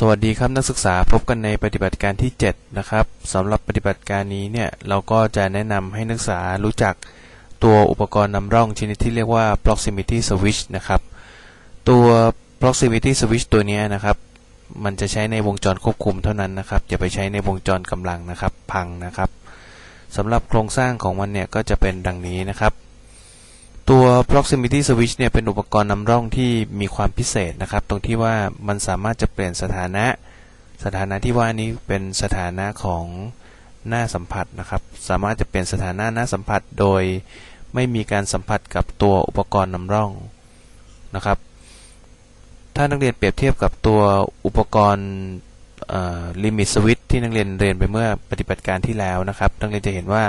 สวัสดีครับนักศึกษาพบกันในปฏิบัติการที่ 7 นะครับสำหรับปฏิบัติการนี้เนี่ยเราก็จะแนะนำให้นักศึกษารู้จักตัวอุปกรณ์นำร่องชนิดที่เรียกว่า proximity switch นะครับ ตัว proximity switch ตัวนี้นะครับ มันจะใช้ในวงจรควบคุมเท่านั้นนะครับอย่าไปใช้ในวงจรกำลังนะครับ พังนะครับสำหรับโครงสร้างของมันเนี่ยก็จะเป็นดังนี้นะครับ ตัว proximity switch เนี่ยเป็นอุปกรณ์นำร่องที่มีความพิเศษนะครับ ตรงที่ว่ามันสามารถจะเปลี่ยนสถานะ สถานะที่ว่านี้เป็นสถานะของหน้าสัมผัสนะครับ สามารถจะเปลี่ยนสถานะหน้าสัมผัสโดยไม่มีการสัมผัสกับตัวอุปกรณ์นำร่องนะครับ ถ้านักเรียนเปรียบเทียบกับตัวอุปกรณ์ลิมิตสวิตที่นักเรียนเรียนไปเมื่อปฏิบัติการที่แล้วนะครับ นักเรียนจะเห็นว่า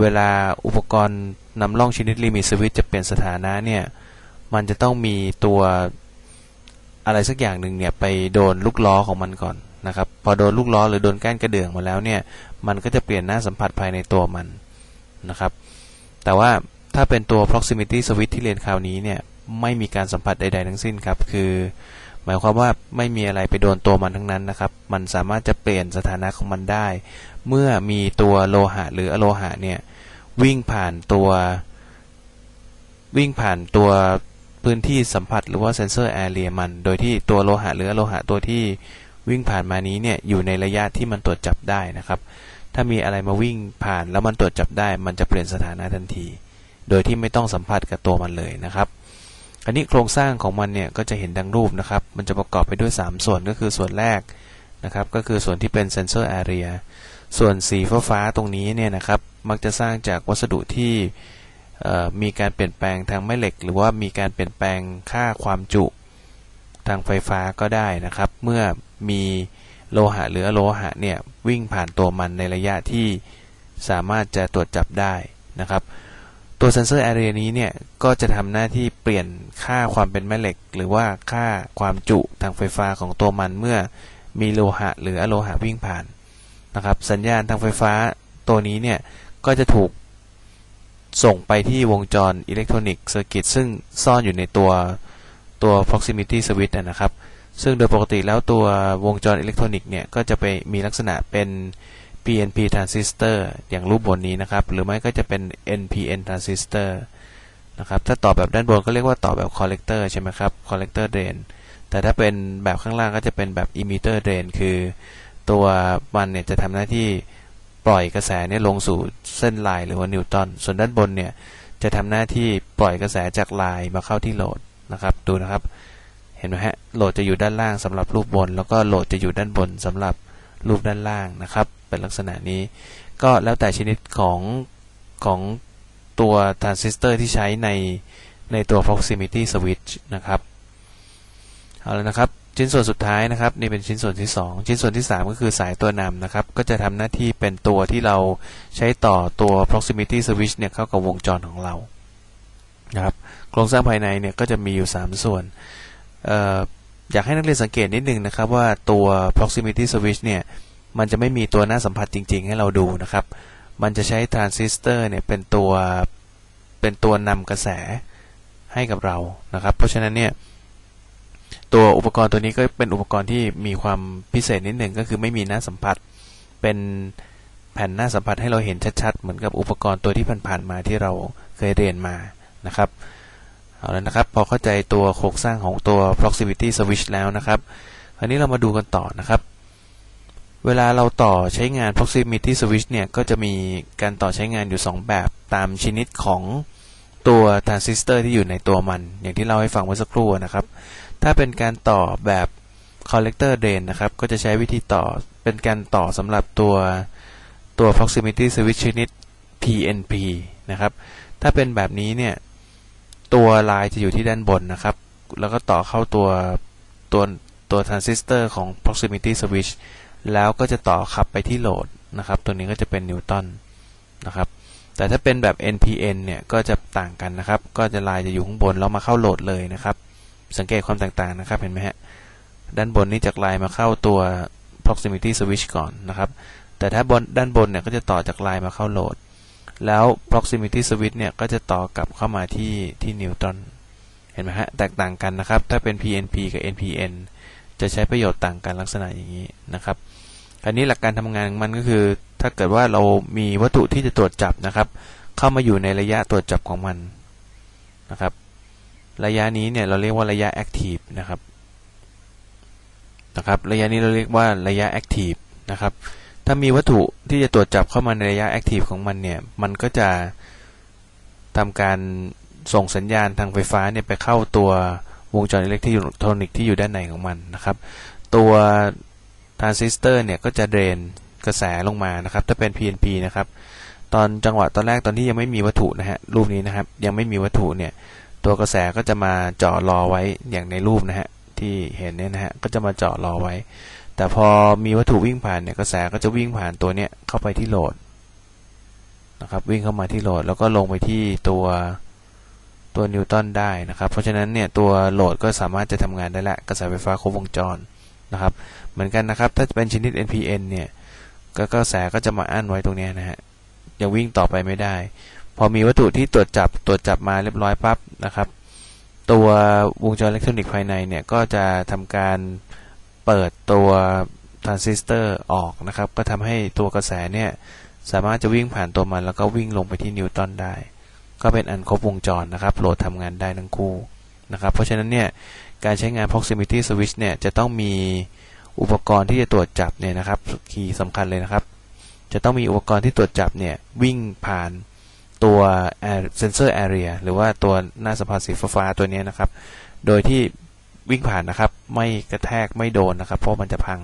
เวลาอุปกรณ์นำร่องชนิดลิมิตสวิตจะเปลี่ยนสถานะเนี่ย มันจะต้องมีตัวอะไรสักอย่างหนึ่งเนี่ยไปโดนลูกล้อของมันก่อนนะครับ พอโดนลูกล้อหรือโดนก้านกระเดื่องมาแล้วเนี่ย มันก็จะเปลี่ยนหน้าสัมผัสภายในตัวมันนะครับ แต่ว่าถ้าเป็นตัว proximity switch ที่เรียนคราวนี้เนี่ย ไม่มีการสัมผัสใด ๆ ทั้งสิ้นครับ คือ หมายความว่าไม่มีอะไรไปโดนตัวมันทั้งนั้นนะครับ มันสามารถจะเปลี่ยนสถานะของมันได้ เมื่อมีตัวโลหะหรืออโลหะเนี่ยวิ่งผ่านตัววิ่งผ่านตัวพื้นที่สัมผัสหรือว่าเซนเซอร์แอเรียมัน โดยที่ตัวโลหะหรืออโลหะตัวที่วิ่งผ่านมานี้เนี่ยอยู่ในระยะที่มันตรวจจับได้นะครับ ถ้ามีอะไรมาวิ่งผ่านแล้วมันตรวจจับได้ มันจะเปลี่ยนสถานะทันที โดยที่ไม่ต้องสัมผัสกับตัวมันเลยนะครับ อันนี้โครงสร้างของมันเนี่ยก็จะเห็นดังรูปนะครับ มันจะประกอบไปด้วย 3 ส่วนก็คือส่วนแรกนะครับ ก็คือส่วนที่เป็นเซนเซอร์แอเรียส่วนสีฟ้าๆตรงนี้เนี่ยนะครับ มักจะสร้างจากวัสดุที่มีการเปลี่ยนแปลงทางแม่เหล็ก หรือว่ามีการเปลี่ยนแปลงค่าความจุทางไฟฟ้าก็ได้นะครับ เมื่อมีโลหะหรือโลหะเนี่ยวิ่งผ่านตัวมันในระยะที่สามารถจะตรวจจับได้นะครับ ตัวเซนเซอร์แอเรียนี้เนี่ยก็จะทำหน้าที่เปลี่ยนค่าความเป็นแม่เหล็ก หรือว่าค่าความจุทางไฟฟ้าของตัวมันเมื่อมีโลหะหรืออโลหะวิ่งผ่านนะครับ สัญญาณทางไฟฟ้าตัวนี้เนี่ยก็จะถูกส่งไปที่วงจรอิเล็กทรอนิกส์เซอร์กิตซึ่งซ่อนอยู่ในตัวตัว proximity switch นะครับ ซึ่งโดยปกติแล้วตัววงจรอิเล็กทรอนิกส์เนี่ยก็จะไปมีลักษณะเป็น PNP transistor อย่างรูปบนนี้นะครับ หรือไม่ก็จะเป็น NPN transistor นะครับ ถ้าต่อแบบด้านบนก็เรียกว่าต่อแบบ collector ใช่ไหมครับ collector drain แต่ถ้าเป็นแบบข้างล่างก็จะเป็นแบบ emitter drain คือตัวมันเนี่ยจะทำหน้าที่ปล่อยกระแสเนี่ยลงสู่เส้นลายหรือว่านิวตัน ส่วนด้านบนเนี่ยจะทำหน้าที่ปล่อยกระแสจากลายมาเข้าที่โหลดนะครับ ดูนะครับ เห็นไหมฮะ โหลดจะอยู่ด้านล่างสำหรับรูปบน แล้วก็โหลดจะอยู่ด้านบนสำหรับรูปด้านล่างนะครับ เป็นลักษณะนี้ ก็แล้วแต่ชนิดของของตัวทรานซิสเตอร์ที่ใช้ในในตัว proximity switch นะครับ เอาแล้วนะครับ ชิ้นส่วนสุดท้ายนะครับ นี่เป็นชิ้นส่วนที่ 2 ชิ้นส่วนที่ 3 ก็คือสายตัวนำนะครับ ก็จะทำหน้าที่เป็นตัวที่เราใช้ต่อตัว proximity switch เนี่ยเข้ากับวงจรของเรานะครับโครงสร้างภายในเนี่ยก็จะมีอยู่ 3 ส่วนอออยากให้นักเรียนสังเกตนิดนึงนะครับว่าตัว proximity switch เนี่ย มันจะไม่มีตัวหน้าสัมผัสจริง ๆ ให้เราดูนะครับ มันจะใช้ทรานซิสเตอร์เนี่ยเป็นตัวเป็นตัวนำกระแสให้กับเรานะครับ เพราะฉะนั้นเนี่ยตัวอุปกรณ์ตัวนี้ก็เป็นอุปกรณ์ที่มีความพิเศษนิดหนึ่งก็คือไม่มีหน้าสัมผัส เป็นแผ่นหน้าสัมผัสให้เราเห็นชัดๆ เหมือนกับอุปกรณ์ตัวที่ผ่านๆมาที่เราเคยเรียนมานะครับเอาแล้วนะครับ พอเข้าใจตัวโครงสร้างของตัว proximity switch แล้วนะครับ คราวนี้เรามาดูกันต่อนะครับ เวลาเราต่อใช้งาน proximity switch เนี่ย ก็จะมีการต่อใช้งานอยู่ 2 แบบตามชนิดของตัวทรานซิสเตอร์ที่อยู่ในตัวมัน อย่างที่เล่าให้ฟังเมื่อสักครู่นะครับ ถ้าเป็นการต่อแบบ collector drain นะครับ ก็จะใช้วิธีต่อเป็นการต่อสำหรับตัวตัว proximity switch ชนิด PNP นะครับ ถ้าเป็นแบบนี้เนี่ย ตัวลายจะอยู่ที่ด้านบนนะครับ แล้วก็ต่อเข้าตัวตัวตัวทรานซิสเตอร์ของ proximity switch แล้วก็จะต่อขับไปที่โหลดนะครับ ตัวนี้ก็จะเป็นนิวตันนะครับ แต่ถ้าเป็นแบบ NPN เนี่ยก็จะต่างกันนะครับ ก็จะลายจะอยู่ข้างบนแล้วมาเข้าโหลดเลยนะครับ สังเกตความต่างๆนะครับเห็นไหมฮะ ด้านบนนี้จากลายมาเข้าตัว proximity switch ก่อนนะครับ แต่ถ้าบนด้านบนเนี่ยก็จะต่อจากลายมาเข้าโหลด แล้ว proximity switch เนี่ยก็จะต่อกลับเข้ามาที่ที่นิวตันเห็นไหมฮะ แตกต่างกันนะครับ ถ้าเป็น PNP กับ NPN จะใช้ประโยชน์ต่างกันลักษณะอย่างนี้นะครับ อันนี้หลักการทำงานของมันก็คือ ถ้าเกิดว่าเรามีวัตถุที่จะตรวจจับนะครับ เข้ามาอยู่ในระยะตรวจจับของมันนะครับ ระยะนี้เนี่ยเราเรียกว่าระยะ active นะครับนะครับ ระยะนี้เราเรียกว่าระยะ active นะครับ ถ้ามีวัตถุที่จะตรวจจับเข้ามาในระยะ active ของมันเนี่ย มันก็จะทำการส่งสัญญาณทางไฟฟ้าเนี่ยไปเข้าตัววงจรอิเล็กทรอนิกส์ที่อยู่ด้านในของมันนะครับ ตัว ทรานซิสเตอร์เนี่ยก็จะเดรนกระแสลงมานะครับ ถ้าเป็น PNP นะครับ ตอนจังหวะตอนแรกตอนที่ยังไม่มีวัตถุนะฮะรูปนี้นะครับ ยังไม่มีวัตถุเนี่ย ตัวกระแสก็จะมาเจาะรอไว้อย่างในรูปนะฮะที่เห็นเนี่ยนะฮะก็จะมาเจาะรอไว้ แต่พอมีวัตถุวิ่งผ่านเนี่ยกระแสก็จะวิ่งผ่านตัวเนี้ยเข้าไปที่โหลดนะครับ วิ่งเข้ามาที่โหลดแล้วก็ลงไปที่ตัวตัวนิวตันได้นะครับ เพราะฉะนั้นเนี่ยตัวโหลดก็สามารถจะทำงานได้และกระแสไฟฟ้าครบวงจร นะครับ เหมือนกันนะครับ ถ้าเป็นชนิด NPN เนี่ยก็กระแสก็จะมาอั้นไว้ตรงนี้นะฮะยังวิ่งต่อไปไม่ได้ พอมีวัตถุที่ตรวจจับตรวจจับมาเรียบร้อยปั๊บนะครับ ตัววงจรอิเล็กทรอนิกส์ภายในเนี่ยก็จะทำการเปิดตัวทรานซิสเตอร์ออกนะครับ ก็ทำให้ตัวกระแสเนี่ยสามารถจะวิ่งผ่านตัวมัน แล้วก็วิ่งลงไปที่นิวตันได้ ก็เป็นอันครบวงจรนะครับโหลดทำงานได้ทั้งคู่นะครับ เพราะฉะนั้นเนี่ย การใช้งาน proximity switch เนี่ยจะต้องมีอุปกรณ์ที่จะตรวจจับเนี่ยนะครับคีย์สำคัญเลยนะครับ จะต้องมีอุปกรณ์ที่ตรวจจับเนี่ยวิ่งผ่านตัวเซนเซอร์แอเรียหรือว่าตัวหน้าสัมผัสสีฟ้าตัวนี้นะครับ โดยที่วิ่งผ่านนะครับ ไม่กระแทกไม่โดนนะครับ เพราะมันจะพัง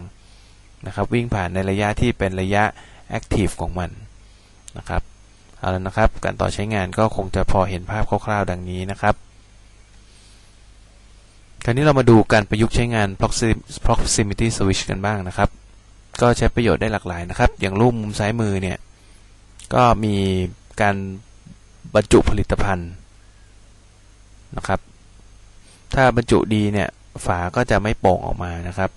นะครับ วิ่งผ่านในระยะที่เป็นระยะแอคทีฟของมันนะครับเอาละนะครับ การต่อใช้งานก็คงจะพอเห็นภาพคร่าวๆดังนี้นะครับ คราวนี้เรามาดูการประยุกต์ใช้งาน proximity switch กันบ้างนะครับ ก็ใช้ประโยชน์ได้หลากหลายนะครับ อย่างรูปมุมซ้ายมือเนี่ย ก็มีการบรรจุผลิตภัณฑ์นะครับ ถ้าบรรจุดีเนี่ย ฝาก็จะไม่โป่งออกมานะครับ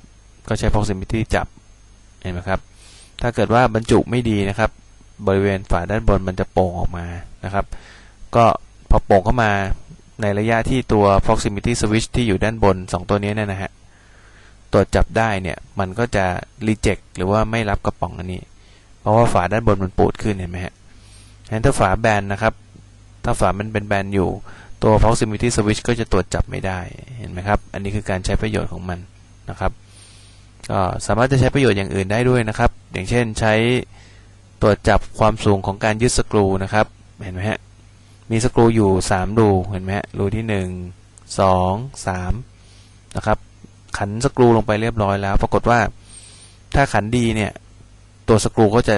ก็ใช้ proximity จับ เห็นไหมครับ ถ้าเกิดว่าบรรจุไม่ดีนะครับ บริเวณฝาด้านบนมันจะโป่งออกมานะครับ ก็พอโป่งเข้ามา ในระยะที่ตัว proximity switch ที่อยู่ด้านบน 2 ตัวนี้เนี่ยนะฮะตรวจจับได้เนี่ย มันก็จะ reject หรือว่าไม่รับกระป๋องอันนี้ เพราะว่าฝาด้านบนมันปูดขึ้นเห็นไหมฮะฉะนั้นถ้าฝาแบนนะครับ ถ้าฝามันเป็นแบนอยู่ ตัว proximity switch ก็จะตรวจจับไม่ได้ เห็นไหมครับ อันนี้คือการใช้ประโยชน์ของมันนะครับ ก็สามารถจะใช้ประโยชน์อย่างอื่นได้ด้วยนะครับ อย่างเช่นใช้ตรวจจับความสูงของการยึดสกรูนะครับ เห็นไหมฮะ มีสกรูอยู่ 3 รูเห็นไหมรูที่ 1 2 3 นะครับ ขันสกรูลงไปเรียบร้อยแล้ว ปรากฏว่าถ้าขันดีเนี่ย ตัวสกรูก็จะ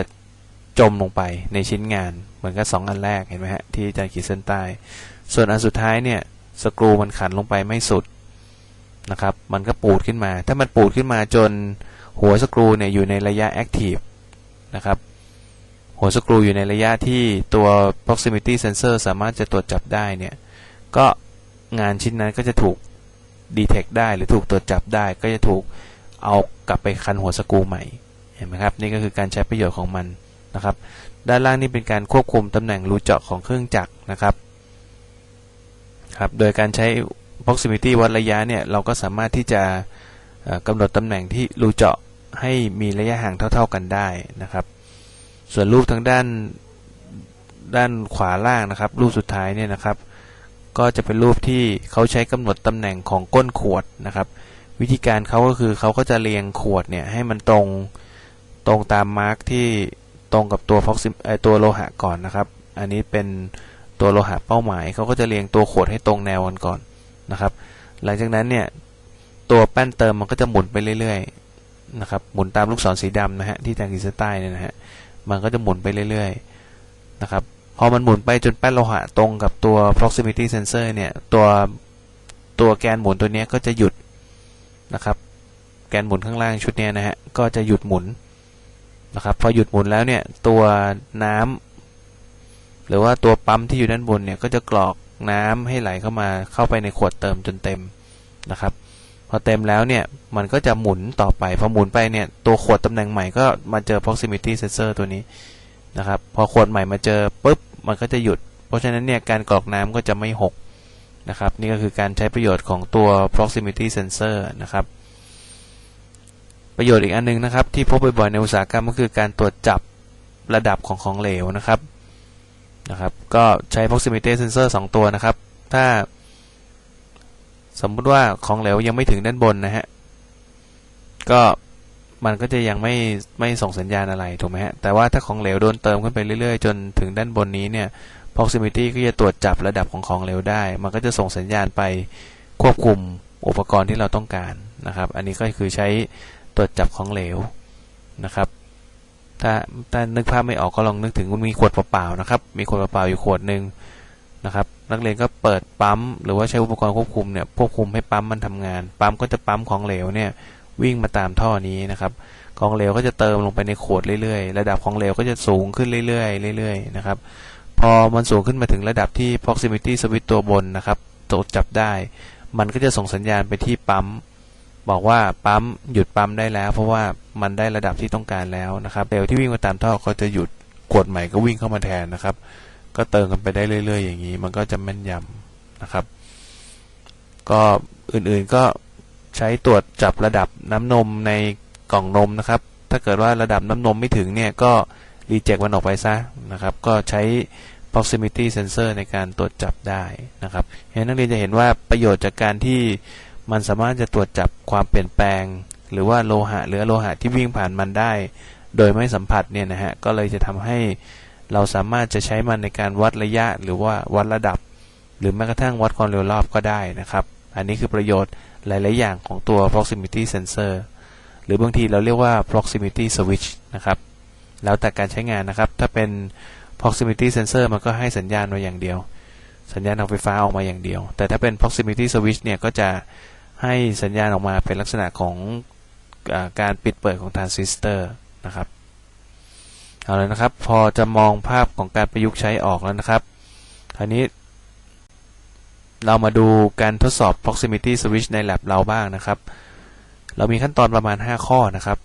จมลงไปในชิ้นงาน เหมือนกับสองอันแรกเห็นไหมฮะที่อาจารย์ขีดเส้นใต้ส่วนอันสุดท้ายเนี่ยสกรูมันขันลงไปไม่สุดนะครับ มันก็ปูดขึ้นมา ถ้ามันปูดขึ้นมาจนหัวสกรูเนี่ยอยู่ในระยะแอคทีฟนะครับ หัวสกรูอยู่ในระยะที่ตัว proximity sensor สามารถจะตรวจจับได้เนี่ย ก็งานชิ้นนั้นก็จะถูก detect ได้หรือถูกตรวจจับได้ ก็จะถูกเอากลับไปคันหัวสกรูใหม่ เห็นไหมครับ นี่ก็คือการใช้ประโยชน์ของมันนะครับ ด้านล่างนี่เป็นการควบคุมตำแหน่งรูเจาะของเครื่องจักรนะครับครับ โดยการใช้ proximity วัดระยะเนี่ย เราก็สามารถที่จะกำหนดตำแหน่งที่รูเจาะให้มีระยะห่างเท่า ๆกันได้นะครับ ส่วนรูปทางด้านด้านขวาล่างนะครับ รูปสุดท้ายเนี่ยนะครับ ก็จะเป็นรูปที่เขาใช้กำหนดตำแหน่งของก้นขวดนะครับ วิธีการเขาก็คือเขาก็จะเรียงขวดเนี่ยให้มันตรงตรงตามมาร์กที่ตรงกับตัวพ็อกซิไอตัวโลหะก่อนนะครับ อันนี้เป็นตัวโลหะเป้าหมายเขาก็จะเรียงตัวขวดให้ตรงแนวกันก่อนนะครับ หลังจากนั้นเนี่ยตัวแป้นเติมมันก็จะหมุนไปเรื่อยๆนะครับหมุนตามลูกศรสีดำนะฮะที่แทงขีดใต้เนี่ยนะฮะ มันก็จะหมุนไปเรื่อยๆนะครับ พอมันหมุนไปจนแป้นโลหะตรงกับตัว proximity sensor เนี่ย ตัวตัวแกนหมุนตัวนี้ก็จะหยุดนะครับ แกนหมุนข้างล่างชุดนี้นะฮะ ก็จะหยุดหมุนนะครับ พอหยุดหมุนแล้วเนี่ย ตัวน้ำหรือว่าตัวปั๊มที่อยู่ด้านบนเนี่ย ก็จะกรอกน้ำให้ไหลเข้ามาเข้าไปในขวดเติมจนเต็มนะครับ อเต็มแล้วเนี่ยมันก็จะหมุนต่อไป พอหมุนไปเนี่ยตัวขวดตำแหน่งใหม่ก็มาเจอ proximity sensor ตัวนี้นะครับ พอขวดใหม่มาเจอปุ๊บมันก็จะหยุด เพราะฉะนั้นเนี่ยการกรอกน้ำก็จะไม่หกนะครับ นี่ก็คือการใช้ประโยชน์ของตัว proximity sensor นะครับ ประโยชน์อีกอันหนึงนะครับ ที่พบบ่อยๆในอุตสาหกรรมก็คือการตรวจจับระดับของของเหลวนะครับนะครับ ก็ใช้ proximity sensor 2 ตัวนะครับ ถ้า สมมุติว่าของเหลวยังไม่ถึงด้านบนนะฮะ ก็มันก็จะยังไม่ไม่ส่งสัญญาณอะไรถูกไหมฮะ แต่ว่าถ้าของเหลวโดนเติมขึ้นไปเรื่อยๆ จนถึงด้านบนนี้เนี่ย proximity ก็จะตรวจจับระดับของของเหลวได้ มันก็จะส่งสัญญาณไปควบคุมอุปกรณ์ที่เราต้องการนะครับ อันนี้ก็คือใช้ตรวจจับของเหลวนะครับถ้าถ้านึกภาพไม่ออกก็ลองนึกถึงมีขวดเปล่าๆนะครับ มีขวดเปล่าๆอยู่ขวดหนึ่งนะครับ นักเรียนก็เปิดปั๊ม หรือว่าใช้อุปกรณ์ควบคุมเนี่ยควบคุมให้ปั๊มมันทำงาน ปั๊มก็จะปั๊มของเหลวเนี่ยวิ่งมาตามท่อนี้นะครับ ของเหลวก็จะเติมลงไปในขวดเรื่อยๆ ระดับของเหลวก็จะสูงขึ้นเรื่อยๆเรื่อยๆนะครับ พอมันสูงขึ้นมาถึงระดับที่ proximity switch ตัวบนนะครับตรวจจับได้ มันก็จะส่งสัญญาณไปที่ปั๊ม บอกว่าปั๊มหยุดปั๊มได้แล้ว เพราะว่ามันได้ระดับที่ต้องการแล้วนะครับเหลวที่วิ่งมาตามท่อก็จะหยุดขวดใหม่ก็วิ่งเข้ามาแทนนะครับ ก็เติมกันไปได้เรื่อย ๆ อย่างนี้ มันก็จะแม่นยำนะครับ ก็อื่นๆก็ใช้ตรวจจับระดับน้ำนมในกล่องนมนะครับ ถ้าเกิดว่าระดับน้ำนมไม่ถึงเนี่ยก็รีเจ็คมันออกไปซะนะครับ ก็ใช้ proximity sensor ในการตรวจจับได้นะครับเห็นนักเรียนจะเห็นว่าประโยชน์จากการที่มันสามารถจะตรวจจับความเปลี่ยนแปลง หรือว่าโลหะหรือโลหะที่วิ่งผ่านมันได้ โดยไม่สัมผัสเนี่ยนะฮะก็เลยจะทำให้ เราสามารถจะใช้มันในการวัดระยะหรือว่าวัดระดับ หรือแม้กระทั่งวัดความเร็วรอบก็ได้นะครับ อันนี้คือประโยชน์หลาย ๆ อย่างของตัว proximity sensor หรือบางทีเราเรียกว่า proximity switch นะครับแล้วแต่การใช้งานนะครับ ถ้าเป็น proximity sensor มันก็ให้สัญญาณมาอย่างเดียว สัญญาณทางไฟฟ้าออกมาอย่างเดียว แต่ถ้าเป็น proximity switch เนี่ยก็จะให้สัญญาณออกมาเป็นลักษณะของอการปิดเปิดของทรานซิสเตอร์นะครับ เอาเลยนะครับ พอจะมองภาพของการประยุกต์ใช้ออกแล้วนะครับคราวนี้ เรามาดูการทดสอบ proximity switch ใน lab เราบ้างนะครับ เรามีขั้นตอนประมาณ 5 ข้อนะครับ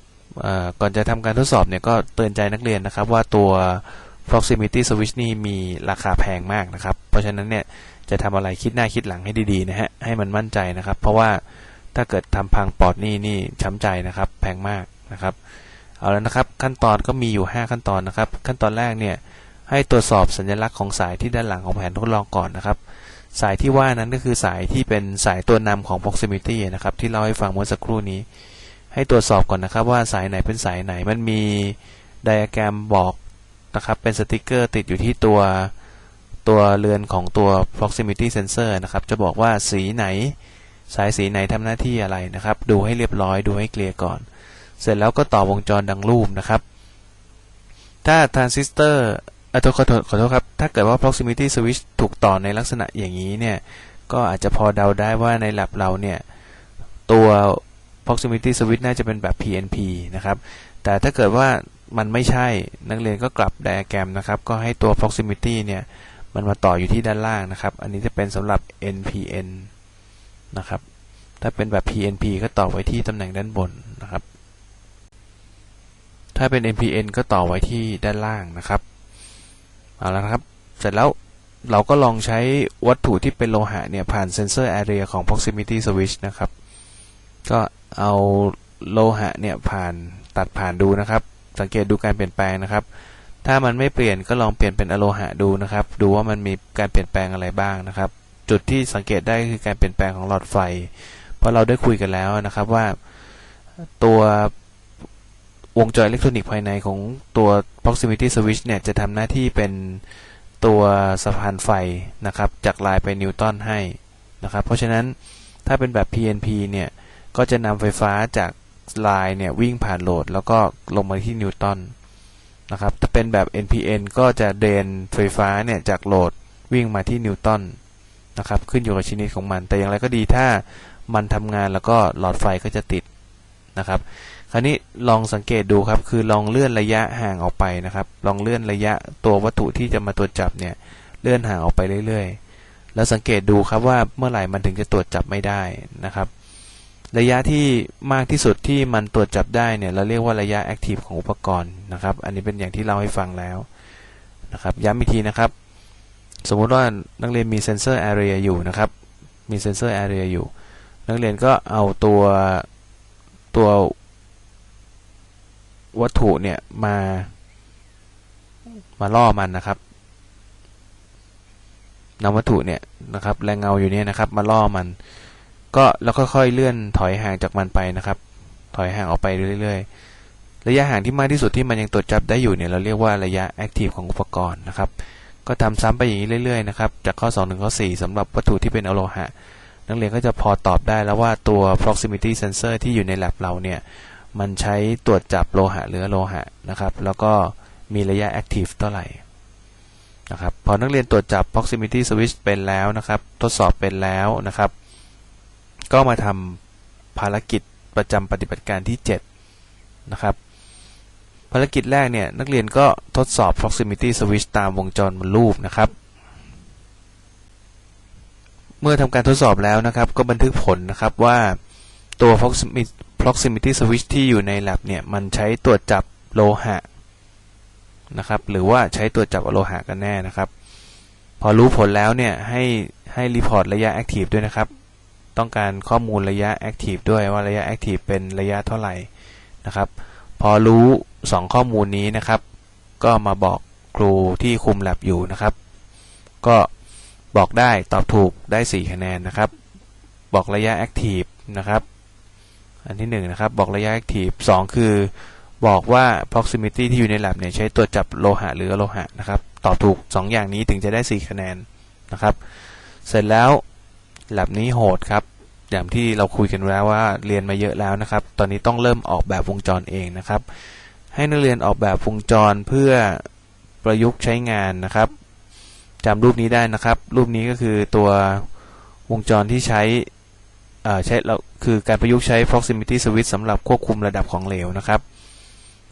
ก่อนจะทำการทดสอบเนี่ยก็เตือนใจนักเรียนนะครับ ว่าตัว proximity switch นี่มีราคาแพงมากนะครับ เพราะฉะนั้นเนี่ยจะทำอะไรคิดหน้าคิดหลังให้ดีๆนะฮะให้มันมั่นใจนะครับ เพราะว่าถ้าเกิดทำพังปอดนี่นี่ช้ำใจนะครับ แพงมากนะครับ เอาแล้วนะครับ ขั้นตอนก็มีอยู่ 5 ขั้นตอนนะครับ ขั้นตอนแรกเนี่ยให้ตรวจสอบสัญลักษณ์ของสายที่ด้านหลังของแผนทดลองก่อนนะครับ สายที่ว่านั้นก็คือสายที่เป็นสายตัวนำของ proximity นะครับ ที่เราให้ฟังเมื่อสักครู่นี้ ให้ตรวจสอบก่อนนะครับ ว่าสายไหนเป็นสายไหนมันมีไดอะแกรมบอกนะครับ เป็นสติกเกอร์ติดอยู่ที่ตัวตัวเรือนของตัว proximity sensor นะครับ จะบอกว่าสีไหน สายสีไหนทำหน้าที่อะไรนะครับ ดูให้เรียบร้อยดูให้เคลียร์ก่อน เสร็จแล้วก็ต่อวงจรดังรูปนะครับ ถ้าทรานซิสเตอร์ขอโทษขอโทษครับ ถ้าเกิดว่า proximity switch ถูกต่อในลักษณะอย่างนี้เนี่ย ก็อาจจะพอเดาได้ว่าใน lab เราเนี่ย ตัว proximity switch น่าจะเป็นแบบ PNP นะครับ แต่ถ้าเกิดว่ามันไม่ใช่นักเรียนก็กลับไดอะแกรมนะครับ ก็ให้ตัว proximity เนี่ยมันมาต่ออยู่ที่ด้านล่างนะครับ อันนี้จะเป็นสำหรับ NPN นะครับ ถ้าเป็นแบบ PNP ก็ต่อไว้ที่ตำแหน่งด้านบน ถ้าเป็น NPN ก็ต่อไว้ที่ด้านล่างนะครับเอาละครับ เสร็จแล้วเราก็ลองใช้วัตถุที่เป็นโลหะเนี่ย ผ่านเซนเซอร์แอเรียของ proximity switch นะครับ ก็เอาโลหะเนี่ย ผ่านตัดผ่านดูนะครับ สังเกตดูการเปลี่ยนแปลงนะครับ ถ้ามันไม่เปลี่ยนก็ลองเปลี่ยนเป็นอะโลหะดูนะครับ ดูว่ามันมีการเปลี่ยนแปลงอะไรบ้างนะครับ จุดที่สังเกตได้คือการเปลี่ยนแปลงของหลอดไฟ เพราะเราได้คุยกันแล้วนะครับว่าตัว วงจรอิเล็กทรอนิกส์ภายในของตัว proximity switch เนี่ย จะทำหน้าที่เป็นตัวสะพานไฟนะครับ จากลายไปนิวตันให้นะครับ เพราะฉะนั้นถ้าเป็นแบบ PNP เนี่ย ก็จะนำไฟฟ้าจากลายเนี่ย วิ่งผ่านโหลด แล้วก็ลงมาที่นิวตันนะครับถ้าเป็นแบบ NPN ก็จะเดนไฟฟ้าเนี่ย จากโหลดวิ่งมาที่นิวตันนะครับ ขึ้นอยู่กับชนิดของมัน แต่อย่างไรก็ดีถ้ามันทำงานแล้วก็หลอดไฟก็จะติดนะครับ คราวนี้ลองสังเกตดูครับ คือลองเลื่อนระยะห่างออกไปนะครับ ลองเลื่อนระยะตัววัตถุที่จะมาตรวจจับเนี่ย เลื่อนห่างออกไปเรื่อยๆ แล้วสังเกตดูครับว่าเมื่อไหร่มันถึงจะตรวจจับไม่ได้นะครับ ระยะที่มากที่สุดที่มันตรวจจับได้เนี่ยเราเรียกว่าระยะแอคทีฟของอุปกรณ์นะครับ อันนี้เป็นอย่างที่เราให้ฟังแล้วนะครับ ย้ำอีกทีนะครับ สมมุติว่านักเรียนมีเซนเซอร์แอเรียอยู่นะครับ มีเซนเซอร์แอเรียอยู่ นักเรียนก็เอาตัวตัว วัตถุเนี่ยมามาล่อมันนะครับนำวัตถุเนี่ยนะครับแรงเงาอยู่เนี่ยนะครับ มาล่อมัน ก็แล้วค่อยๆเลื่อนถอยห่างจากมันไปนะครับ ถอยห่างออกไปเรื่อยๆ ระยะห่างที่มากที่สุดที่มันยังตรวจจับได้อยู่เนี่ยเราเรียกว่าระยะแอคทีฟของอุปกรณ์นะครับ ก็ทำซ้ำไปอย่างนี้เรื่อยๆนะครับจากข้อ2ถึงข้อ4สำหรับวัตถุที่เป็นอโลหะนักเรียนก็จะพอตอบได้แล้วว่าตัว proximity sensor ที่อยู่ใน lab เราเนี่ย มันใช้ตรวจจับโลหะหรือโลหะนะครับ แล้วก็มีระยะ active เท่าไหร่นะครับพอนักเรียนตรวจจับ proximity switch เป็นแล้วนะครับ ทดสอบเป็นแล้วนะครับ ก็มาทำภารกิจประจำปฏิบัติการที่ 7 นะครับ ภารกิจแรกเนี่ย นักเรียนก็ทดสอบ proximity switch ตามวงจรบนรูปนะครับ เมื่อทำการทดสอบแล้วนะครับ ก็บันทึกผลนะครับว่าตัว proximity switch ที่อยู่ใน lab เนี่ย มันใช้ตรวจจับโลหะนะครับ หรือว่าใช้ตรวจจับโลหะกันแน่นะครับ พอรู้ผลแล้วเนี่ย ให้ให้รีพอร์ตระยะ active ด้วยนะครับ ต้องการข้อมูลระยะ active ด้วยว่าระยะ active เป็นระยะเท่าไหร่นะครับ พอรู้ 2 ข้อมูลนี้นะครับ ก็มาบอกครูที่คุม lab อยู่นะครับ ก็บอกได้ตอบถูกได้ 4 คะแนนนะครับ บอกระยะ active นะครับ อันที่1นนะครับบอกระยะ active 2 คือบอกว่า proximity ที่อยู่ใน lab เนี่ยใช้ตรวจจับโลหะหรืออโลหะนะครับตอบถูก 2 อย่างนี้ถึงจะได้ 4 คะแนนนะครับ เสร็จแล้ว lab นี้โหดครับ อย่างที่เราคุยกันแล้วว่าเรียนมาเยอะแล้วนะครับ ตอนนี้ต้องเริ่มออกแบบวงจรเองนะครับ ให้นักเรียนออกแบบวงจรเพื่อประยุกต์ใช้งานนะครับจำรูปนี้ได้นะครับ รูปนี้ก็คือตัววงจรที่ใช้ ใช้เราคือการประยุกต์ใช้ proximity switch สำหรับควบคุมระดับของเหลวนะครับ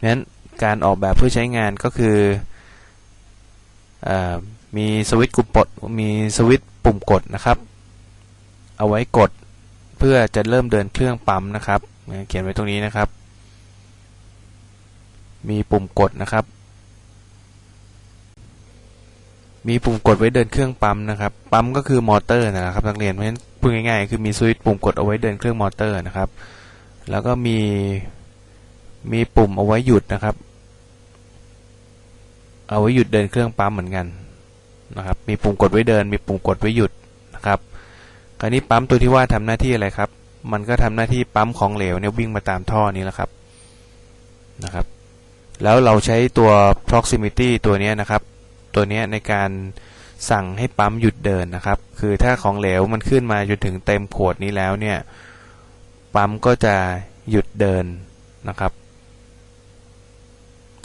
นั้นการออกแบบเพื่อใช้งานก็คืออมีสวิตช์กุมปดมีสวิตช์ปุ่มกดนะครับ เอาไว้กดเพื่อจะเริ่มเดินเครื่องปั๊มนะครับ เขียนไว้ตรงนี้นะครับ มีปุ่มกดนะครับ มีปุ่มกดไว้เดินเครื่องปั๊มนะครับ ปั๊มก็คือมอเตอร์นะครับนักเรียนเพราะฉะนั้น พูดง่ายๆ คือมีสวิตช์ปุ่มกดเอาไว้เดินเครื่องมอเตอร์นะครับ แล้วก็มีมีปุ่มเอาไว้หยุดนะครับ เอาไว้หยุดเดินเครื่องปั๊มเหมือนกันนะครับ มีปุ่มกดไว้เดิน มีปุ่มกดไว้หยุดนะครับ คราวนี้ปั๊มตัวที่ว่าทำหน้าที่อะไรครับ มันก็ทำหน้าที่ปั๊มของเหลวเนี่ยวิ่งมาตามท่อนี้แหละครับนะครับ แล้วเราใช้ตัว proximity ตัวนี้นะครับ ตัวนี้ในการ สั่งให้ปั๊มหยุดเดินนะครับ คือถ้าของเหลวมันขึ้นมาจนถึงเต็มขวดนี้แล้วเนี่ย ปั๊มก็จะหยุดเดินนะครับ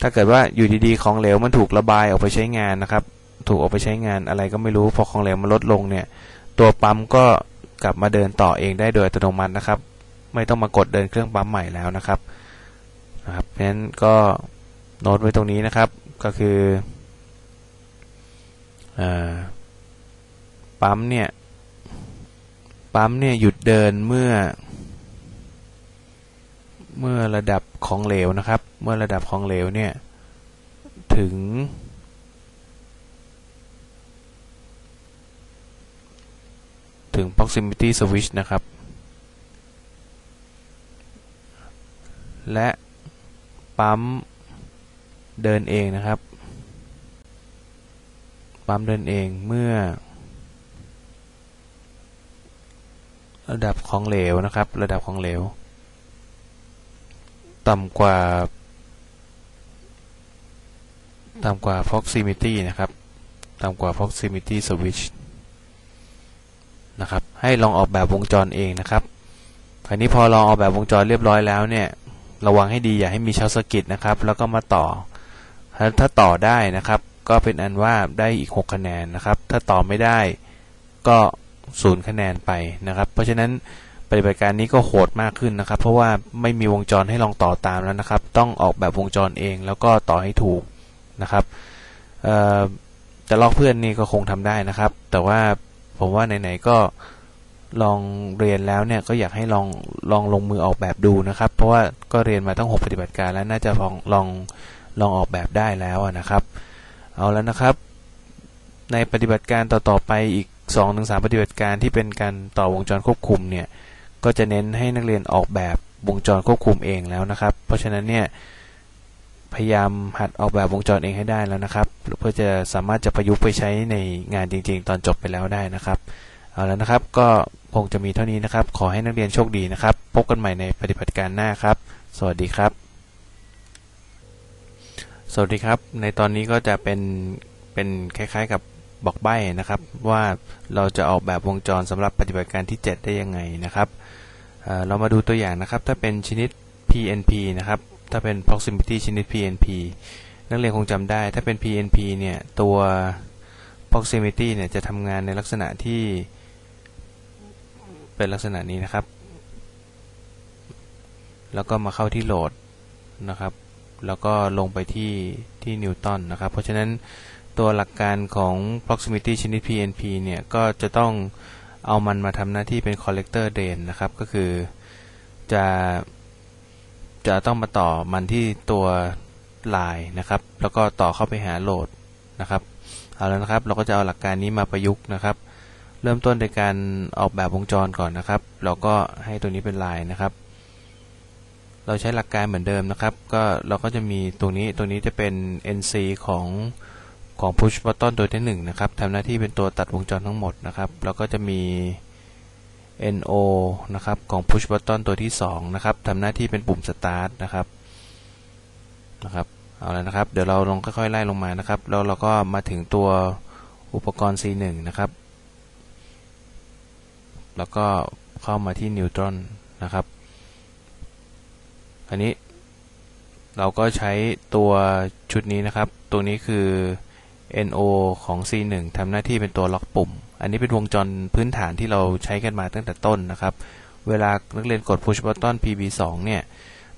ถ้าเกิดว่าอยู่ดีๆของเหลวมันถูกระบายออกไปใช้งานนะครับ ถูกออกไปใช้งานอะไรก็ไม่รู้พอของเหลวมันลดลงเนี่ย ตัวปั๊มก็กลับมาเดินต่อเองได้โดยอัตโนมัตินะครับ ไม่ต้องมากดเดินเครื่องปั๊มใหม่แล้วนะครับนะครับเพราะฉะนั้นก็โน้ตไว้ตรงนี้นะครับ ก็คือ ปั๊มเนี่ยปั๊มเนี่ยหยุดเดินเมื่อ เมื่อระดับของเหลวนะครับ เมื่อระดับของเหลวเนี่ยถึง ถึง proximity switch นะครับ และปั๊มเดินเองนะครับ ปั๊มเดินเองเมื่อ ระดับของเหลวนะครับ ระดับของเหลว ต่ำกว่า ต่ำกว่า proximity นะครับ ต่ำกว่า proximity switch นะครับ ให้ลองออกแบบวงจรเองนะครับคราวนี้พอลองออกแบบวงจรเรียบร้อยแล้วเนี่ย ระวังให้ดีอย่าให้มีช็อตสกิตนะครับ แล้วก็มาต่อ ถ้าต่อได้นะครับ ก็เป็นอันว่าได้อีก 6 คะแนนนะครับ ถ้าต่อไม่ได้ก็ศูนย์คะแนนไปนะครับ เพราะฉะนั้นปฏิบัติการนี้ก็โหดมากขึ้นนะครับ เพราะว่าไม่มีวงจรให้ลองต่อตามแล้วนะครับ ต้องออกแบบวงจรเองแล้วก็ต่อให้ถูกนะครับจะลอกเพื่อนนี่ก็คงทำได้นะครับ แต่ว่าผมว่าไหนๆก็ลองเรียนแล้วเนี่ยก็อยากให้ลองลองลงมือออกแบบดูนะครับ เพราะว่าก็เรียนมาตั้ง 6 ปฏิบัติการแล้วน่าจะลองลองลองออกแบบได้แล้วนะครับ เอาแล้วนะครับ ในปฏิบัติการต่อๆไปอีก 2-3 ปฏิบัติการที่เป็นการต่อวงจรควบคุมเนี่ยก็จะเน้นให้นักเรียนออกแบบวงจรควบคุมเองแล้วนะครับ เพราะฉะนั้นเนี่ยพยายามหัดออกแบบวงจรเองให้ได้แล้วนะครับ เพื่อจะสามารถจะประยุกต์ไปใช้ในงานจริง ๆ ตอนจบไปแล้วได้นะครับเอาแล้วนะครับก็คงจะมีเท่านี้นะครับ ขอให้นักเรียนโชคดีนะครับ พบกันใหม่ในปฏิบัติการหน้าครับ สวัสดีครับ สวัสดีครับ ในตอนนี้ก็จะเป็นเป็นคล้ายๆกับบอกใบ้นะครับ ว่าเราจะออกแบบวงจรสำหรับปฏิบัติการที่ 7 ได้ยังไงนะครับเเรามาดูตัวอย่างนะครับ ถ้าเป็นชนิด PNP นะครับ ถ้าเป็น proximity ชนิด PNP นักเรียนคงจำได้ ถ้าเป็น PNP เนี่ยตัว proximity เนี่ยจะทำงานในลักษณะที่ เป็นลักษณะนี้นะครับ แล้วก็มาเข้าที่โหลดนะครับ แล้วก็ลงไปที่ที่นิวตันนะครับ เพราะฉะนั้นตัวหลักการของ proximity ชนิด PNP เนี่ย ก็จะต้องเอามันมาทำหน้าที่เป็น collector drain นะครับ ก็คือจะจะต้องมาต่อมันที่ตัวลายนะครับ แล้วก็ต่อเข้าไปหาโหลดนะครับ เอาแล้วนะครับ เราก็จะเอาหลักการนี้มาประยุกต์นะครับ เริ่มต้นในการออกแบบวงจรก่อนนะครับ เราก็ให้ตัวนี้เป็นลายนะครับ เราใช้หลักการเหมือนเดิมนะครับ ก็เราก็จะมีตรงนี้ ตรงนี้จะเป็น NC ของของ push button ตัวที่1นะครับทำหน้าที่เป็นตัวตัดวงจรทั้งหมดนะครับ แล้วก็จะมี NO นะครับของ push button ตัวที่2นะครับทำหน้าที่เป็นปุ่ม start นะครับนะครับเอาแล้วนะครับ เดี๋ยวเราลองค่อยๆไล่ลงมานะครับ แล้วเราก็มาถึงตัวอุปกรณ์ C1 นะครับ แล้วก็เข้ามาที่นิวตรอนนะครับ อันนี้ เราก็ใช้ตัวชุดนี้นะครับ ตัวนี้คือ NO ของ C1 ทำหน้าที่เป็นตัวล็อกปุ่ม อันนี้เป็นวงจรพื้นฐานที่เราใช้กันมาตั้งแต่ต้นนะครับ เวลานักเรียนกด push button PB2 เนี่ย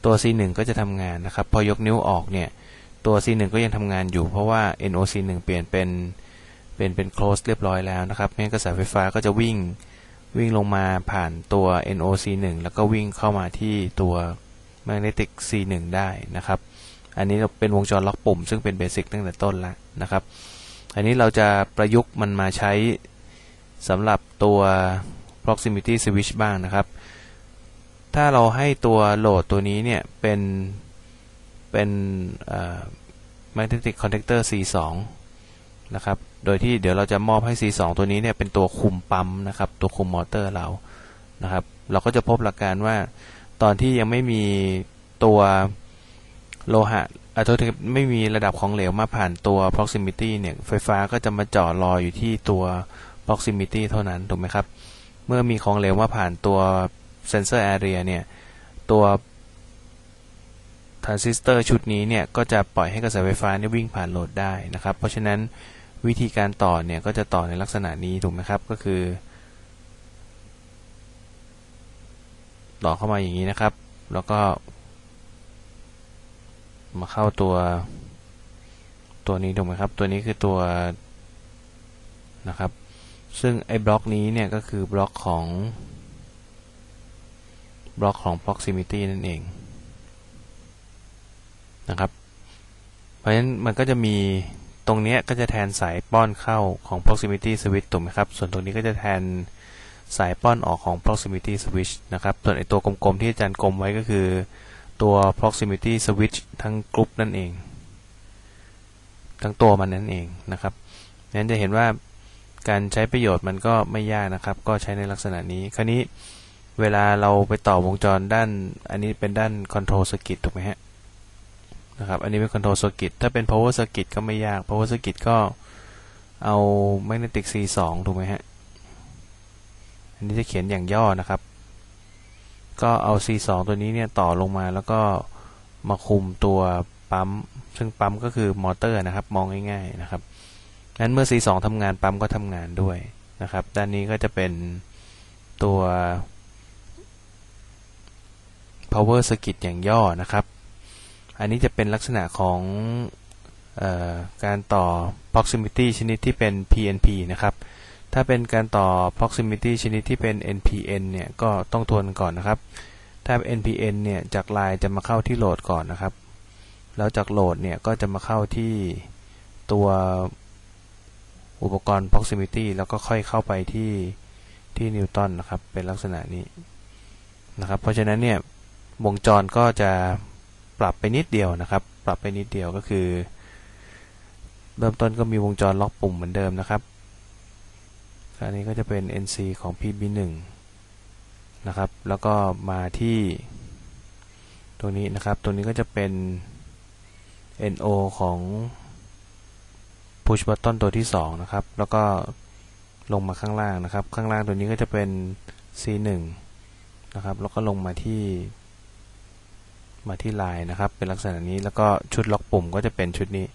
ตัว C1 ก็จะทำงานนะครับ พอยกนิ้วออกเนี่ย ตัว C1 ก็ยังทำงานอยู่ เพราะว่า NOC1 เปลี่ยนเป็นเป็นเป็น close เรียบร้อยแล้วนะครับงั้นกระแสไฟฟ้าก็จะวิ่งวิ่งลงมาผ่านตัว NOC1 แล้วก็วิ่งเข้ามาที่ตัว magnetic C1 ได้นะครับ อันนี้เป็นวงจรล็อกปุ่ม ซึ่งเป็นเบสิกตั้งแต่ต้นแล้วนะครับ อันนี้เราจะประยุกต์มันมาใช้สำหรับตัว proximity switch บ้างนะครับ ถ้าเราให้ตัวโหลดตัวนี้เนี่ย เป็นเป็น magnetic connector C2 นะครับ โดยที่เดี๋ยวเราจะมอบให้ C2 ตัวนี้เนี่ยเป็นตัวคุมปั๊มนะครับ ตัวคุมมอเตอร์เรา นะครับ เราก็จะพบหลักการว่า ตอนที่ยังไม่มีตัวโลหะอะโทษไม่มีระดับของเหลวมาผ่านตัว proximity เนี่ย ไฟฟ้าก็จะมาจ่อรออยู่ที่ตัว proximity เท่านั้น ถูกไหมครับ เมื่อมีของเหลวมาผ่านตัว sensor area เนี่ย ตัวทรานซิสเตอร์ชุดนี้เนี่ย ก็จะปล่อยให้กระแสไฟฟ้านี่วิ่งผ่านโหลดได้นะครับ เพราะฉะนั้นวิธีการต่อเนี่ย ก็จะต่อในลักษณะนี้ถูกไหมครับ ก็คือ ต่อเข้ามาอย่างนี้นะครับ แล้วก็ มาเข้าตัว ตัวนี้ถูกไหมครับ ตัวนี้คือตัวนะครับ ซึ่งไอ้บล็อกนี้เนี่ยก็คือบล็อกของบล็อกของ proximity นั่นเองนะครับ เพราะฉะนั้นมันก็จะมีตรงนี้ก็จะแทนสายป้อนเข้าของ proximity switch ถูกไหมครับ ส่วนตรงนี้ก็จะแทน สายป้อนออกของ proximity switch นะครับ ส่วนไอตัวกลมๆที่อาจารย์กลมไว้ก็คือ ตัว proximity switch ทั้งกรุ๊ปนั่นเอง ทั้งตัวมันนั่นเองนะครับนั้นจะเห็นว่าการใช้ประโยชน์มันก็ไม่ยากนะครับ ก็ใช้ในลักษณะนี้ คราวนี้เวลาเราไปต่อวงจรด้าน อันนี้เป็นด้าน control circuit ถูกไหมฮะนะครับ อันนี้เป็น control circuit ถ้าเป็น power circuit ก็ไม่ยาก power circuit ก็เอา magnetic C2 ถูกไหมฮะ อันนี้จะเขียนอย่างย่อนะครับ ก็เอา C2 ตัวนี้เนี่ยต่อลงมาแล้วก็มาคุมตัวปั๊ม ซึ่งปั๊มก็คือมอเตอร์นะครับ มองง่ายๆนะครับนั้นเมื่อ C2 ทำงานปั๊มก็ทำงานด้วยนะครับ ด้านนี้ก็จะเป็นตัว power circuit อย่างย่อนะครับ อันนี้จะเป็นลักษณะของออการต่อ proximity ชนิดที่เป็น PNP นะครับ ถ้าเป็นการต่อ proximity ชนิดที่เป็น NPN เนี่ยก็ต้องทวนก่อนนะครับ ถ้า NPN เนี่ยจากไลน์จะมาเข้าที่โหลดก่อนนะครับ แล้วจากโหลดเนี่ยก็จะมาเข้าที่ตัวอุปกรณ์ proximity แล้วก็ค่อยเข้าไปที่ที่นิวตันนะครับ เป็นลักษณะนี้นะครับ เพราะฉะนั้นเนี่ยวงจรก็จะปรับไปนิดเดียวนะครับ ปรับไปนิดเดียวก็คือ เริ่มต้นก็มีวงจรล็อกปุ่มเหมือนเดิมนะครับ คราวนี้ก็จะเป็น NC ของ PB1 นะครับ แล้วก็มาที่ตัวนี้นะครับ ตัวนี้ก็จะเป็น NO ของ push button ตัวที่ 2 นะครับ แล้วก็ลงมาข้างล่างนะครับ ข้างล่างตัวนี้ก็จะเป็น C1 นะครับ แล้วก็ลงมาที่ มาที่ลายนะครับ เป็นลักษณะนี้ แล้วก็ชุดล็อกปุ่มก็จะเป็นชุดนี้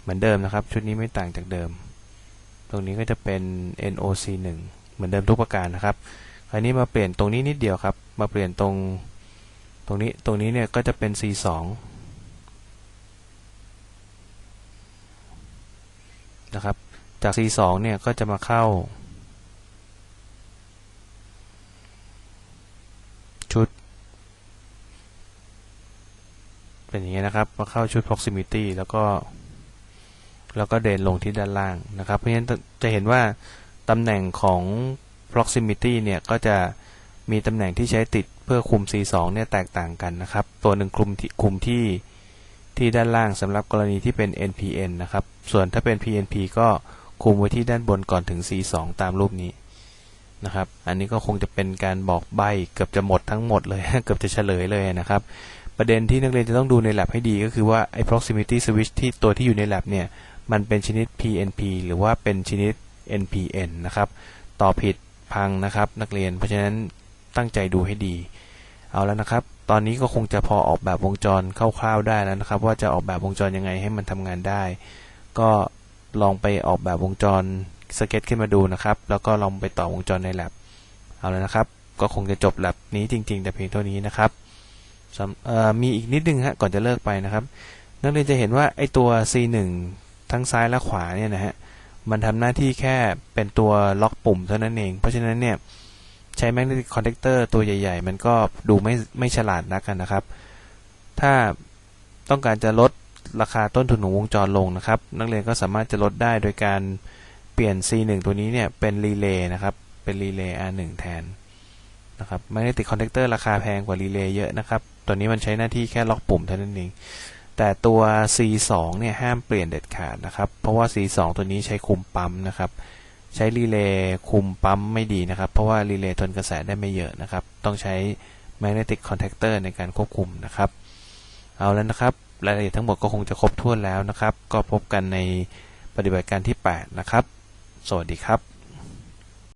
เหมือนเดิมนะครับ ชุดนี้ไม่ต่างจากเดิม รงนี้ก็จะเป็น NOC 1เหมือนเดิมทุกประการนะครับคราวนี้มาเปลี่ยนตรงนี้นิดเดียวครับ มาเปลี่ยนตรงตรงนี้ตรงนี้เนี่ยก็จะเป็น C 2นะครับ จาก C 2เนี่ยก็จะมาเข้า ชุด เป็นอย่างนี้นะครับ มาเข้าชุด proximity แล้วก็ แล้วก็เดินลงที่ด้านล่างนะครับ เพราะฉะนั้นจะเห็นว่าตำแหน่งของ proximity เนี่ยก็จะมีตำแหน่งที่ใช้ติดเพื่อคุม C2 เนี่ยแตกต่างกันนะครับ ตัวหนึ่งคุมที่คุมที่ที่ด้านล่างสำหรับกรณีที่เป็น NPN นะครับ ส่วนถ้าเป็น PNP ก็คุมไว้ที่ด้านบนก่อนถึง C2 ตามรูปนี้นะครับ อันนี้ก็คงจะเป็นการบอกใบเกือบจะหมดทั้งหมดเลย เกือบจะเฉลยเลยนะครับ ประเด็นที่นักเรียนจะต้องดูใน lab ให้ดีก็คือว่าไอ้ proximity switch ที่ตัวที่อยู่ใน lab เนี่ย มันเป็นชนิด PNP หรือว่าเป็นชนิด NPN นะครับต่อผิดพังนะครับ นักเรียนเพราะฉะนั้นตั้งใจดูให้ดี เอาแล้วนะครับ ตอนนี้ก็คงจะพอออกแบบวงจรคร่าวๆได้แล้วนะครับ ว่าจะออกแบบวงจรยังไงให้มันทำงานได้ ก็ลองไปออกแบบวงจรสเก็ตขึ้นมาดูนะครับ แล้วก็ลองไปต่อวงจรใน lab เอาแล้วนะครับ ก็คงจะจบ lab นี้จริง ๆ แต่เพียงเท่านี้นะครับมีอีกนิดนึงฮะก่อนจะเลิกไปนะครับ นักเรียนจะเห็นว่าไอตัว C1 ทั้งซ้ายและขวาเนี่ยนะฮะมันทำหน้าที่แค่เป็นตัวล็อกปุ่มเท่านั้นเอง เพราะฉะนั้นเนี่ยใช้แมกเนติกคอนแทคเตอร์ตัวใหญ่ ๆ มันก็ดูไม่ไม่ฉลาดนักกันนะครับ ถ้าต้องการจะลดราคาต้นทุนของวงจรลงนะครับ นักเรียนก็สามารถจะลดได้โดยการเปลี่ยน C1 ตัวนี้เนี่ยเป็นรีเลย์นะครับ เป็นรีเลย์ R1 แทนนะครับแมกเนติกคอนแทคเตอร์ราคาแพงกว่ารีเลย์เยอะนะครับ ตัวนี้มันใช้หน้าที่แค่ล็อกปุ่มเท่านั้นเอง แต่ตัว C2 เนี่ยห้ามเปลี่ยนเด็ดขาดนะครับ เพราะว่า C2 ตัวนี้ใช้คุมปั๊มนะครับ ใช้รีเลย์คุมปั๊มไม่ดีนะครับ เพราะว่ารีเลย์ทนกระแสได้ไม่เยอะนะครับ ต้องใช้ magnetic contactor ในการควบคุมนะครับ เอาแล้วนะครับ รายละเอียดทั้งหมดก็คงจะครบถ้วนแล้วนะครับ ก็พบกันในปฏิบัติการที่ 8 นะครับ สวัสดีครับ